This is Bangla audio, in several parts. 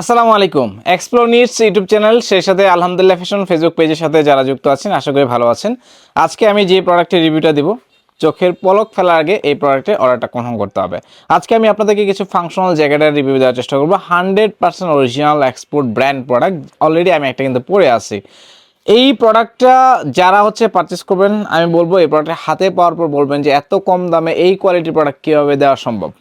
আসসালামু আলাইকুম। এক্সপ্লোর নিউজ ইউটিউব চ্যানেল সেই সাথে আলহামদুলিল্লাহ ফ্যাশন ফেসবুক পেজের সাথে যারা যুক্ত আছেন, আশা করি ভালো আছেন। আজকে আমি যে প্রোডাক্টের রিভিউটা দিব, চোখের পলক ফেলার আগে এই প্রোডাক্টের অর্ডারটা কনফার্ম করতে হবে। আজকে আমি আপনাদেরকে কিছু ফাংশনাল জ্যাকেটের রিভিউ দেওয়ার চেষ্টা করব। Hundred percent original export brand product already আমি একটা কিন্তু পরে আছি। এই প্রোডাক্টটা যারা হচ্ছে পারচেস করবেন, আমি বলব এই প্রোডাক্টটা হাতে পাওয়ার পর বলবেন যে এত কম দামে এই কোয়ালিটির প্রোডাক্ট কীভাবে দেওয়া সম্ভব?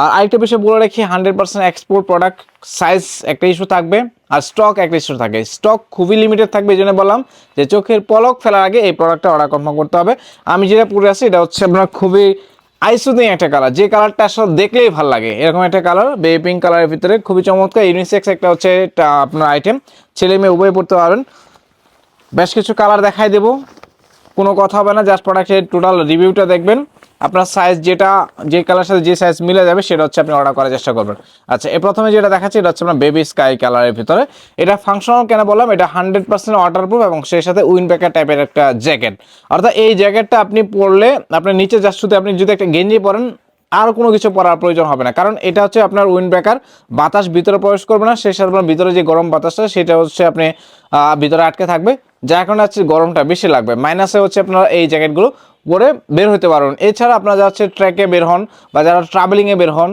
আর আরেকটা বিষয় বলে রাখি hundred percent export product size একটা ইস্যু থাকবে আর স্টক একটা ইস্যু থাকে। স্টক খুবই লিমিটেড থাকবে, এই জন্য বললাম যে চোখের পলক ফেলার আগে এই প্রোডাক্টটা অর্ডার কনফার্ম করতে হবে। আমি যেটা পরে আছি, এটা হচ্ছে আপনার খুবই আইসুদিং একটা কালার যে কালারটা আসলে দেখলেই ভালো লাগে। এরকম একটা কালার বেবি পিঙ্ক কালারের ভিতরে খুবই চমৎকার ইউনিসেক্স একটা হচ্ছে এটা আপনার আইটেম ছেলে মেয়ে উভয় পড়তে পারবেন। বেশ কিছু কালার দেখাই দেবো। কোনো কথা হবে না জাস্ট প্রোডাক্টের টোটাল রিভিউটা দেখবেন। আপনার সাইজ যেটা, যে কালার সাথে যে সাইজ মিলে যাবে, সেটা হচ্ছে আপনি অর্ডার করার চেষ্টা করবেন। আচ্ছা এ প্রথমে যেটা দেখাচ্ছি, এটা হচ্ছে আপনার বেবি স্কাই কালারের ভিতরে। এটা ফাংশনাল কেন বললাম? এটা হান্ড্রেড পার্সেন্ট ওয়াটারপ্রুফ এবং সেই সাথে উইন প্যাকার টাইপের একটা জ্যাকেট অর্থাৎ এই জ্যাকেটটা আপনি পরলে আপনার নিচে যার শুধু আপনি যদি একটা গেঞ্জি পরেন, আর কোনো কিছু পরার প্রয়োজন হবে না। কারণ এটা হচ্ছে আপনার উইন্ড ব্যাকার, বাতাস ভিতরে প্রবেশ করবে না, সেই সাথে ভিতরে যে গরম বাতাসটা, সেটা হচ্ছে আপনি ভিতরে আটকে থাকবে। যার কারণে হচ্ছে গরমটা বেশি লাগবে। মাইনাসে হচ্ছে আপনারা এই জ্যাকেটগুলো পরে বের হতে পারবেন। এছাড়া আপনারা যা হচ্ছে ট্র্যাকে বের হন বা যারা ট্রাভেলিংয়ে বের হন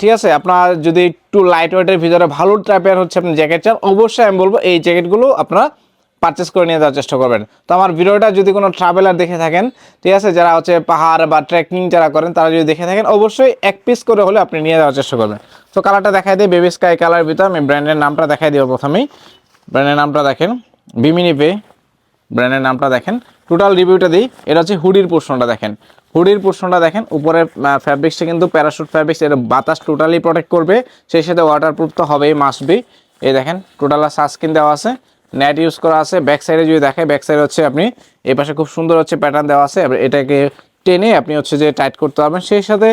ঠিক আছে? আপনার যদি একটু লাইট ওয়েটের ভিতরে ভালো টাইপের হচ্ছে আপনি জ্যাকেট চান, অবশ্যই আমি বলব এই জ্যাকেটগুলো আপনারা পারচেস করে নিয়ে যাওয়ার চেষ্টা করবেন। তো আমার ভিডিওটা যদি কোনো ট্রাভেলার দেখে থাকেন, ঠিক আছে? যারা হচ্ছে পাহাড় বা ট্রেকিং যারা করেন, তারা যদি দেখে থাকেন, অবশ্যই এক পিস করে হলে আপনি নিয়ে যাওয়ার চেষ্টা করবেন। তো কালারটা দেখাই দিই বেবি স্কাই কালার ভিতর আমি ব্র্যান্ডের নামটা দেখাই দিব প্রথমেই। ব্র্যান্ডের নামটা দেখেন। বিমিনি পে ব্র্যান্ডের নামটা দেখেন। টোটাল রিভিউটা দিই, এটা হচ্ছে হুডির পোর্শনটা দেখেন। হুডির পোর্শনটা দেখেন উপরে ফ্যাব্রিক্সটা কিন্তু প্যারাশুট ফ্যাব্রিক্স এটা বাতাস টোটালি প্রোটেক্ট করবে, সেই সাথে ওয়াটারপ্রুফ তো হবেই মাস্ট বি এই দেখেন টোটাল সানস্ক্রিন দেওয়া আছে নেট ইউজ করা আছে ব্যাক সাইডে যদি দেখে ব্যাক সাইডে হচ্ছে আপনি এই পাশে খুব সুন্দর হচ্ছে প্যাটার্ন দেওয়া আছে এটাকে টেনে আপনি হচ্ছে যে টাইট করতে পারবেন, সেই সাথে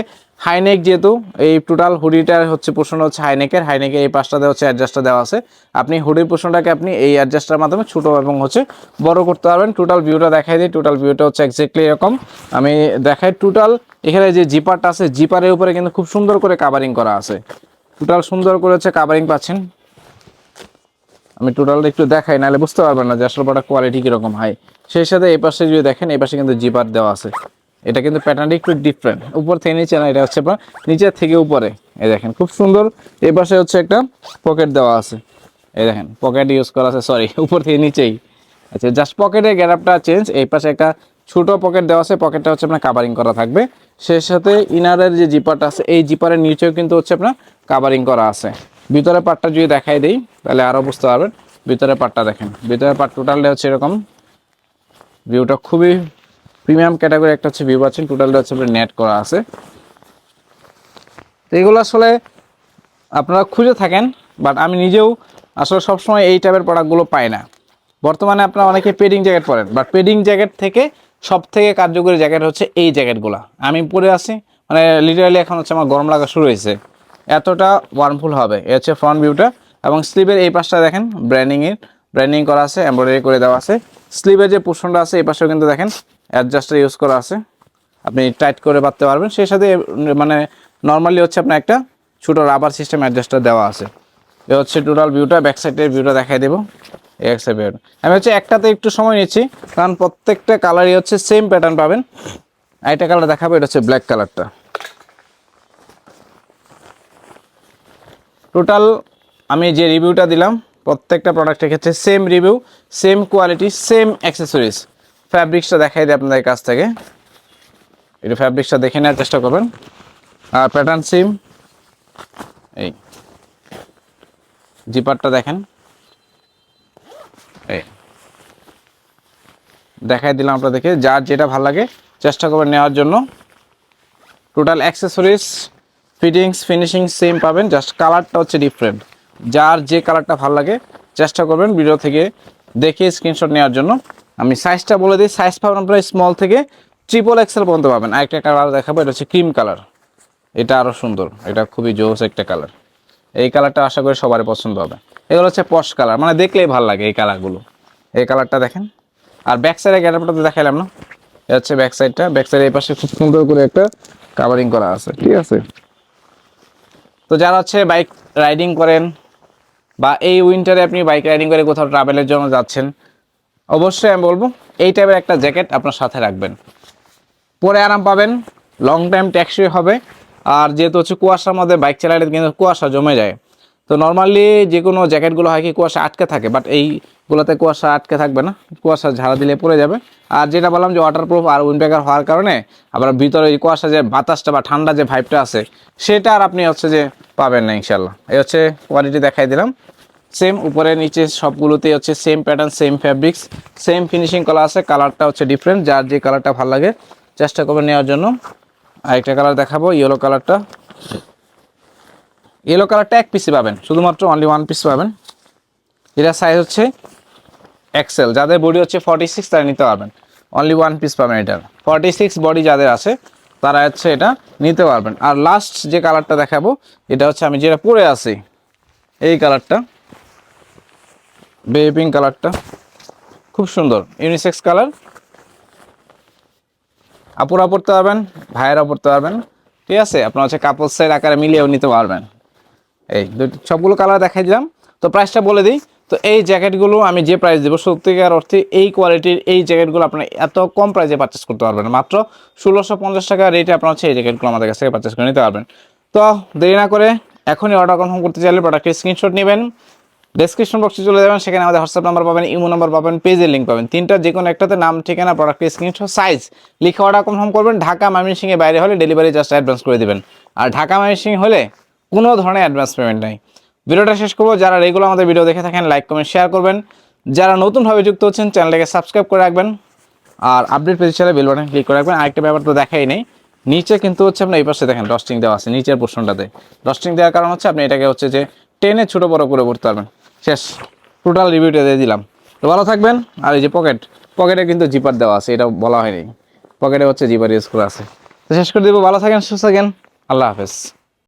হাইনেক যেহেতু, এই টোটাল হুডিটার হচ্ছে পোর্শন হচ্ছে হাইনেকের। হাইনেকের এই পাশটাতে হচ্ছে অ্যাডজাস্টটা দেওয়া আছে। আপনি হুডির পোর্শনটাকে আপনি এই অ্যাডজাস্টার মাধ্যমে ছোটো এবং হচ্ছে বড় করতে পারবেন। টোটাল ভিউটা দেখাই দিই। টোটাল ভিউটা হচ্ছে এক্স্যাক্টলি এরকম। আমি দেখাই টোটাল এখানে যে জিপারটা আছে জিপারের উপরে কিন্তু খুব সুন্দর করে কাভারিং করা আছে। টোটাল সুন্দর করে হচ্ছে কাভারিং পাচ্ছেন। আমি টোটালটা একটু দেখাই, নাহলে বুঝতে পারবেন না যে আসলে প্রোডাক্ট কোয়ালিটি কীরকম, হাই। সেই সাথে এই পাশে যদি দেখেন, এই পাশে কিন্তু জিপার দেওয়া আছে। এটা কিন্তু প্যাটার্নটা একটু ডিফারেন্ট উপর থেকে নিচে না, এটা হচ্ছে আপনার নিচের থেকে উপরে। এই দেখেন, খুব সুন্দর। এই পাশে হচ্ছে একটা পকেট দেওয়া আছে। এই দেখেন পকেট ইউজ করা আছে সরি উপর থেকে নিচেই। আচ্ছা জাস্ট পকেটের গ্যারাপটা চেঞ্জ এই পাশে একটা ছোট পকেট দেওয়া আছে পকেটটা হচ্ছে আপনার কাভারিং করা থাকবে। সেই সাথে ইনারের যে জিপারটা আছে, এই জিপারের নিচেও কিন্তু হচ্ছে আপনার কাভারিং করা আছে। ভিতরে পার্টটা যদি দেখাই দিই, তাহলে আরও বুঝতে পারবেন। ভিতরে পার্টটা দেখেন। ভিতরে পার্ট টোটালটা হচ্ছে এরকম। ভিউটা খুবই প্রিমিয়াম ক্যাটাগরি একটা হচ্ছে ভিউ পাচ্ছেন, টোটালটা হচ্ছে আপনার নেট করা আছে। তো এগুলো আসলে আপনারা খুঁজে থাকেন বাট আমি নিজেও আসলে সবসময় এই টাইপের প্রোডাক্টগুলো পাই না। বর্তমানে আপনারা অনেকে পেডিং জ্যাকেট পরেন বাট পেডিং জ্যাকেট থেকে সব থেকে কার্যকরী জ্যাকেট হচ্ছে এই জ্যাকেটগুলো আমি পরে আছি মানে লিটারালি এখন হচ্ছে আমার গরম লাগা শুরু হয়েছে। এতটা ওয়ার্মফুল হবে, এ হচ্ছে ফ্রন্ট ভিউটা এবং স্লিভের এই পাশটা দেখেন ব্র্যান্ডিংয়ের ব্র্যান্ডিং করা আছে এমব্রয়ডারি করে দেওয়া আছে। স্লিভের যে পোর্শনটা আছে, এই পাশেও কিন্তু দেখেন অ্যাডজাস্টার ইউজ করা আছে। আপনি টাইট করে বাঁধতে পারবেন। সেই সাথে মানে নর্মালি হচ্ছে আপনার একটা ছোটো রাবার সিস্টেম অ্যাডজাস্টার দেওয়া আছে। এ হচ্ছে টোটাল ভিউটা ব্যাক সাইডের ভিউটা দেখাই দেবো। এক সাইড আমি হচ্ছে একটাতে একটু সময় নিচ্ছি, কারণ প্রত্যেকটা কালারই হচ্ছে সেম প্যাটার্ন পাবেন। আরেকটা কালার দেখাবো, এটা হচ্ছে ব্ল্যাক কালারটা টোটাল আমি যে রিভিউটা দিলাম প্রত্যেকটা প্রোডাক্টের ক্ষেত্রে same review same quality same accessories ফ্যাব্রিক্সটা দেখাই দিই আপনাদের কাছ থেকে। একটু ফ্যাব্রিক্সটা দেখে নেওয়ার চেষ্টা করবেন। আর প্যাটার্ন সিম এই। জিপারটা দেখেন। এই। দেখাই দিলাম আপনাদেরকে। যার যেটা ভালো লাগে, চেষ্টা করবেন নেওয়ার জন্য। Total accessories fittings finishing same পাবেন। জাস্ট কালারটা হচ্ছে ডিফারেন্ট যার যে কালারটা ভালো লাগে, চেষ্টা করবেন ভিডিও থেকে দেখে স্ক্রিনশট নেওয়ার জন্য। আমি সাইজটা বলে দিই সাইজ পাবেন আপনার স্মল থেকে ট্রিপল এক্সেল পর্যন্ত পাবেন। আরেকটা কালার দেখাবো, এটা হচ্ছে ক্রিম কালার এটা আরও সুন্দর, এটা খুবই জোস একটা কালার এই কালারটা আশা করি সবারই পছন্দ হবে। এগুলো হচ্ছে পশ কালার মানে দেখলেই ভালো লাগে এই কালারগুলো এই কালারটা দেখেন। আর ব্যাক সাইডে গ্যারাপটা তো দেখাইলাম না? এটা হচ্ছে ব্যাক সাইডটা ব্যাক সাইডে এই পাশে খুব সুন্দর করে একটা কাভারিং করা আছে, ঠিক আছে? তো যারা হচ্ছে বাইক রাইডিং করেন বা এই উইন্টারে আপনি বাইক রাইডিং করে কোথাও ট্রাভেলের জন্য যাচ্ছেন, অবশ্যই আমি বলব, এই টাইপের একটা জ্যাকেট আপনার সাথে রাখবেন। পরে আরাম পাবেন লং টাইম ট্যাক্সি হবে, আর যেহেতু হচ্ছে কুয়াশার মধ্যে বাইক চালালে কিন্তু কুয়াশা জমে যায়। তো নর্মালি যে কোনো জ্যাকেটগুলো হয় কি কুয়াশা আটকে থাকে বাট এইগুলোতে কুয়াশা আটকে থাকবে না, কুয়াশা ঝাড়া দিলে পড়ে যাবে। আর যেটা বললাম যে ওয়াটারপ্রুফ আর উইন্ডব্রেকার হওয়ার কারণে আবার ভিতরে কুয়াশা যে বাতাসটা বা ঠান্ডা যে ভাইবটা আছে, সেটা আর আপনি হচ্ছে যে পাবেন না ইনশাল্লাহ এই হচ্ছে কোয়ালিটি দেখাই দিলাম। সেম উপরে নিচে সবগুলোতেই হচ্ছে same pattern same fabrics same finishing করা আছে কালারটা হচ্ছে ডিফারেন্ট যার যে কালারটা ভালো লাগে, চেষ্টা করবেন নেওয়ার জন্য। আরেকটা কালার দেখাবো ইয়েলো কালারটা ইয়েলো কালারটা এক পিসই পাবেন, শুধুমাত্র অনলি ওয়ান পিস পাবেন। এটা সাইজ হচ্ছে এক্সেল যাদের বডি হচ্ছে ফর্টি সিক্স তারা নিতে পারবেন। অনলি ওয়ান পিস পাবেন এটার ফর্টি সিক্স বডি যাদের আছে, তারা হচ্ছে এটা নিতে পারবেন। আর লাস্ট যে কালারটা দেখাবো, এটা হচ্ছে আমি যেটা পরে আছি, এই কালারটা বেবি পিঙ্ক কালারটা খুব সুন্দর ইউনিসেক্স কালার আপুরা পড়তে পারবেন ভাইয়েরা পড়তে পারবেন, ঠিক আছে? আপনার হচ্ছে কাপড় সেট আকারে মিলিয়েও নিতে পারবেন। এই দুটি সবগুলো কালার দেখাই দিলাম। তো প্রাইসটা বলে দিই তো এই জ্যাকেটগুলো আমি যে প্রাইস দেবো সত্যিকার অর্থে এই কোয়ালিটির এই জ্যাকেটগুলো আপনার এত কম প্রাইসে পারচেস করতে পারবেন। মাত্র ষোলোশো পঞ্চাশ টাকা রেটে আপনার হচ্ছে এই জ্যাকেটগুলো আমাদের কাছ থেকে পারচেস করে নিতে পারবেন। তো দেরি না করে এখনই অর্ডার কনফার্ম করতে চাইলে প্রোডাক্টের স্ক্রিনশট নেবেন। ডেসক্রিপশন বক্সে চলে যাবেন, সেখানে আমাদের হোয়াটসঅ্যাপ নাম্বার পাবেন, ইমো নাম্বার পাবেন পেজের লিঙ্ক পাবেন। তিনটা যে কোনো একটাতে নাম, ঠিকানা প্রোডাক্টের স্ক্রিনশট সাইজ লিখে অর্ডার কনফার্ম করবেন। ঢাকা ময়মনসিংহে বাইরে হলে ডেলিভারি জাস্ট অ্যাডভান্স করে দেবেন। আর ঢাকা ময়মনসিংহ হলে কোনো ধরনের অ্যাডভান্স পেমেন্ট নেই। ভিডিওটা শেষ করব। যারা রেগুলার আমাদের ভিডিও দেখে থাকেন লাইক কমেন্ট শেয়ার করবেন। যারা নতুনভাবে যুক্ত হচ্ছেন চ্যানেলটাকে সাবস্ক্রাইব করে রাখবেন। আর আপডেট পেতে চাইলে বেল বাটন ক্লিক করে রাখবেন। আরেকটা ব্যাপার তো দেখাই নেই। নিচে কিন্তু হচ্ছে আপনার এই পাশে দেখেন ডস্টিং দেওয়া আছে, নিচের পোর্শনটাতে ডস্টিং দেওয়ার কারণ হচ্ছে আপনি এটাকে হচ্ছে যে টেনে ছোটো বড় করে পড়তে পারবেন। শেষ। টোটাল রিভিউটা দিয়ে দিলাম। তো ভালো থাকবেন। আর এই যে পকেট পকেটে কিন্তু জিপার দেওয়া আছে এটা বলা হয়নি। পকেটে হচ্ছে জিপার ইউজ করা আছে। তো শেষ করে দেবো। ভালো থাকেন, সুস্থ থাকেন। আল্লাহ হাফেজ।